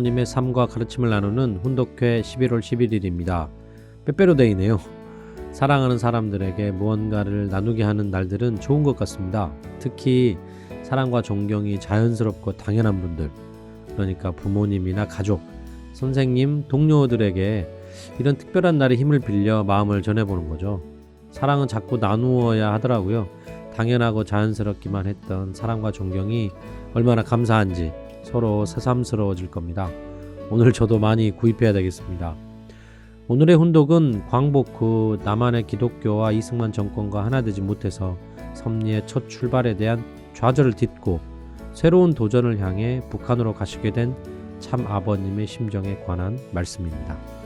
사모님의 삶과 가르침을 나누는 훈독회 11월 11일입니다. 빼빼로데이네요. 사랑하는 사람들에게 무언가를 나누게 하는 날들은 좋은 것 같습니다. 특히 사랑과 존경이 자연스럽고 당연한 분들, 그러니까 부모님이나 가족, 선생님, 동료들에게 이런 특별한 날에 힘을 빌려 마음을 전해보는 거죠. 사랑은 자꾸 나누어야 하더라고요. 당연하고 자연스럽기만 했던 사랑과 존경이 얼마나 감사한지 서로 새삼스러워질 겁니다. 오늘 저도 많이 구입해야 되겠습니다. 오늘의 훈독은 광복 후 남한의 기독교와 이승만 정권과 하나 되지 못해서 섭리의 첫 출발에 대한 좌절을 딛고 새로운 도전을 향해 북한으로 가시게 된 참 아버님의 심정에 관한 말씀입니다.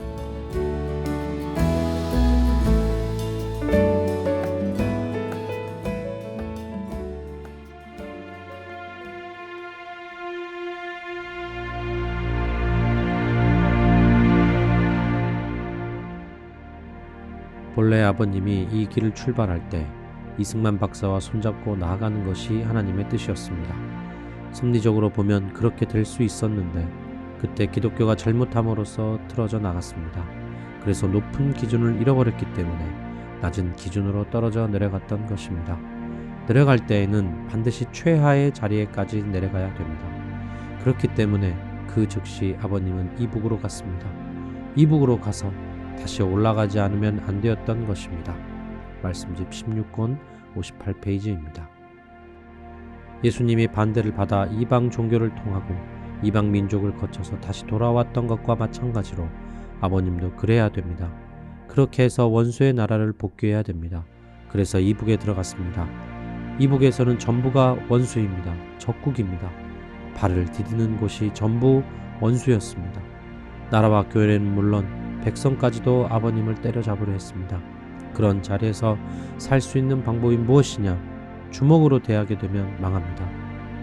본래 아버님이 이 길을 출발할 때 이승만 박사와 손잡고 나아가는 것이 하나님의 뜻이었습니다. 섭리적으로 보면 그렇게 될 수 있었는데 그때 기독교가 잘못함으로써 틀어져 나갔습니다. 그래서 높은 기준을 잃어버렸기 때문에 낮은 기준으로 떨어져 내려갔던 것입니다. 내려갈 때에는 반드시 최하의 자리에까지 내려가야 됩니다. 그렇기 때문에 그 즉시 아버님은 이북으로 갔습니다. 이북으로 가서 다시 올라가지 않으면 안 되었던 것입니다. 말씀집 16권 58페이지입니다. 예수님이 반대를 받아 이방 종교를 통하고 이방 민족을 거쳐서 다시 돌아왔던 것과 마찬가지로 아버님도 그래야 됩니다. 그렇게 해서 원수의 나라를 복귀해야 됩니다. 그래서 이북에 들어갔습니다. 이북에서는 전부가 원수입니다. 적국입니다. 발을 디디는 곳이 전부 원수였습니다. 나라와 교회는 물론 백성까지도 아버님을 때려잡으려 했습니다. 그런 자리에서 살 수 있는 방법이 무엇이냐? 주먹으로 대하게 되면 망합니다.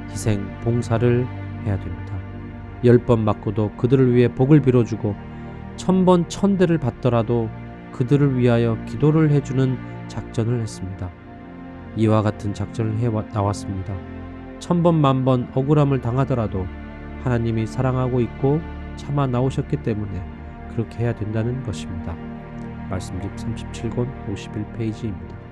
희생, 봉사를 해야 됩니다. 열 번 맞고도 그들을 위해 복을 빌어주고 천번 천대를 받더라도 그들을 위하여 기도를 해주는 작전을 했습니다. 이와 같은 작전을 해 나왔습니다. 천번 만번 억울함을 당하더라도 하나님이 사랑하고 있고 참아 나오셨기 때문에 그렇게 해야 된다는 것입니다. 말씀집 37권 51페이지입니다.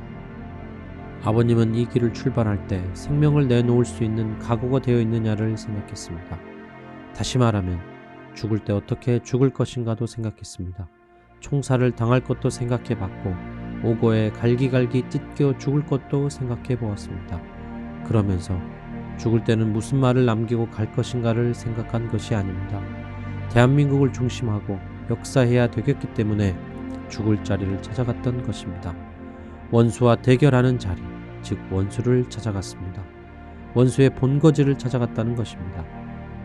아버님은 이 길을 출발할 때 생명을 내놓을 수 있는 각오가 되어 있느냐를 생각했습니다. 다시 말하면 죽을 때 어떻게 죽을 것인가도 생각했습니다. 총살을 당할 것도 생각해 봤고 오고에 갈기갈기 찢겨 죽을 것도 생각해 보았습니다. 그러면서 죽을 때는 무슨 말을 남기고 갈 것인가를 생각한 것이 아닙니다. 대한민국을 중심하고 역사해야 되겠기 때문에 죽을 자리를 찾아갔던 것입니다. 원수와 대결하는 자리, 즉 원수를 찾아갔습니다. 원수의 본거지를 찾아갔다는 것입니다.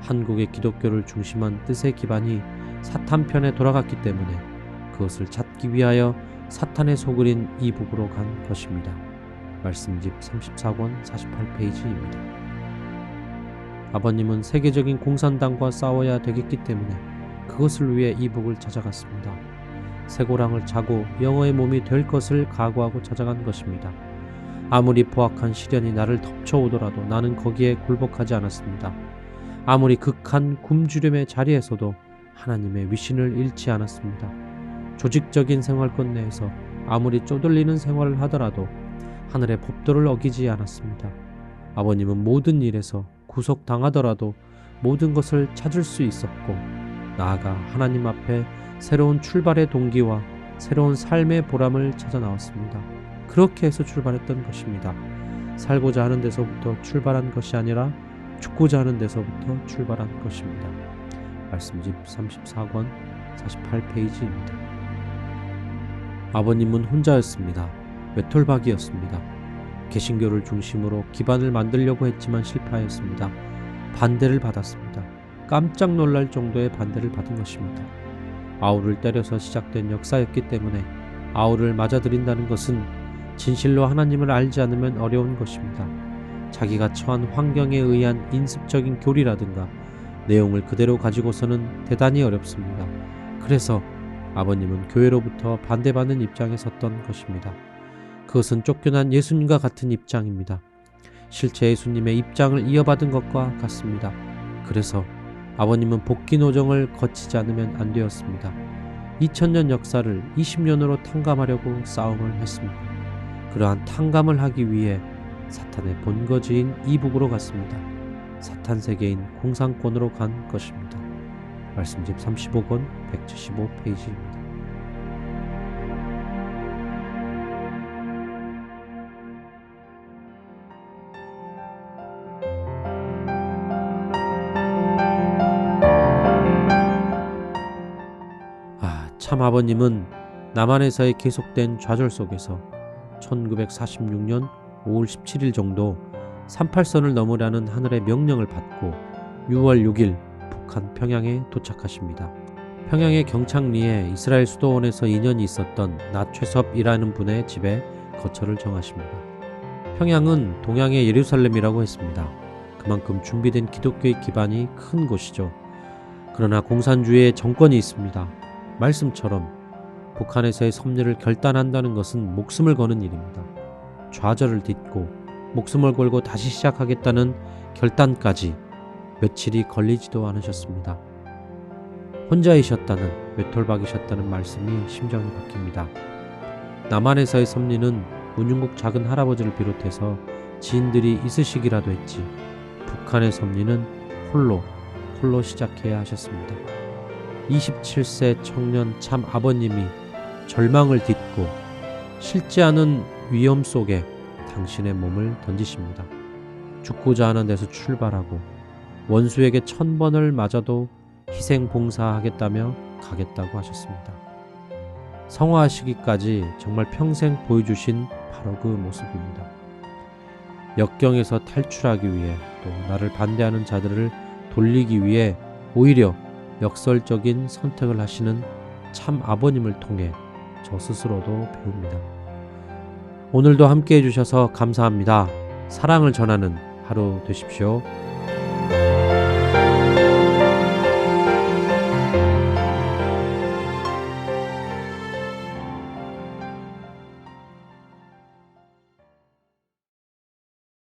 한국의 기독교를 중심한 뜻의 기반이 사탄 편에 돌아갔기 때문에 그것을 찾기 위하여 사탄의 소굴인 이북으로 간 것입니다. 말씀집 34권 48페이지입니다. 아버님은 세계적인 공산당과 싸워야 되겠기 때문에 그것을 위해 이북을 찾아갔습니다. 쇠고랑을 차고 영어의 몸이 될 것을 각오하고 찾아간 것입니다. 아무리 포악한 시련이 나를 덮쳐오더라도 나는 거기에 굴복하지 않았습니다. 아무리 극한 굶주림의 자리에서도 하나님의 위신을 잃지 않았습니다. 조직적인 생활권 내에서 아무리 쪼들리는 생활을 하더라도 하늘의 법도를 어기지 않았습니다. 아버님은 모든 일에서 구속당하더라도 모든 것을 찾을 수 있었고 나아가 하나님 앞에 새로운 출발의 동기와 새로운 삶의 보람을 찾아 나왔습니다. 그렇게 해서 출발했던 것입니다. 살고자 하는 데서부터 출발한 것이 아니라 죽고자 하는 데서부터 출발한 것입니다. 말씀집 34권 48페이지입니다. 아버님은 혼자였습니다. 외톨박이였습니다. 개신교를 중심으로 기반을 만들려고 했지만 실패하였습니다. 반대를 받았습니다. 깜짝 놀랄 정도의 반대를 받은 것입니다. 아우를 때려서 시작된 역사였기 때문에 아우를 맞아들인다는 것은 진실로 하나님을 알지 않으면 어려운 것입니다. 자기가 처한 환경에 의한 인습적인 교리라든가 내용을 그대로 가지고서는 대단히 어렵습니다. 그래서 아버님은 교회로부터 반대받는 입장에 섰던 것입니다. 그것은 쫓겨난 예수님과 같은 입장입니다. 실제 예수님의 입장을 이어받은 것과 같습니다. 그래서 아버님은 복귀 노정을 거치지 않으면 안 되었습니다. 2000년 역사를 20년으로 탕감하려고 싸움을 했습니다. 그러한 탕감을 하기 위해 사탄의 본거지인 이북으로 갔습니다. 사탄 세계인 공상권으로 간 것입니다. 말씀집 35권 175페이지입니다. 참 아버님은 남한에서의 계속된 좌절 속에서 1946년 5월 17일 정도 38선을 넘으라는 하늘의 명령을 받고 6월 6일 북한 평양에 도착하십니다. 평양의 경창리에 이스라엘 수도원에서 인연이 있었던 나최섭이라는 분의 집에 거처를 정하십니다. 평양은 동양의 예루살렘이라고 했습니다. 그만큼 준비된 기독교의 기반이 큰 곳이죠. 그러나 공산주의의 정권이 있습니다. 말씀처럼 북한에서의 섭리를 결단한다는 것은 목숨을 거는 일입니다. 좌절을 딛고 목숨을 걸고 다시 시작하겠다는 결단까지 며칠이 걸리지도 않으셨습니다. 혼자이셨다는 외톨박이셨다는 말씀이 심정이 바뀝니다. 남한에서의 섭리는 문중국 작은 할아버지를 비롯해서 지인들이 있으시기라도 했지 북한의 섭리는 홀로 홀로 시작해야 하셨습니다. 27세 청년 참 아버님이 절망을 딛고 싫지 않은 위험 속에 당신의 몸을 던지십니다. 죽고자 하는 데서 출발하고 원수에게 천 번을 맞아도 희생 봉사하겠다며 가겠다고 하셨습니다. 성화하시기까지 정말 평생 보여주신 바로 그 모습입니다. 역경에서 탈출하기 위해 또 나를 반대하는 자들을 돌리기 위해 오히려 역설적인 선택을 하시는 참 아버님을 통해 저 스스로도 배웁니다. 오늘도 함께 해주셔서 감사합니다. 사랑을 전하는 하루 되십시오.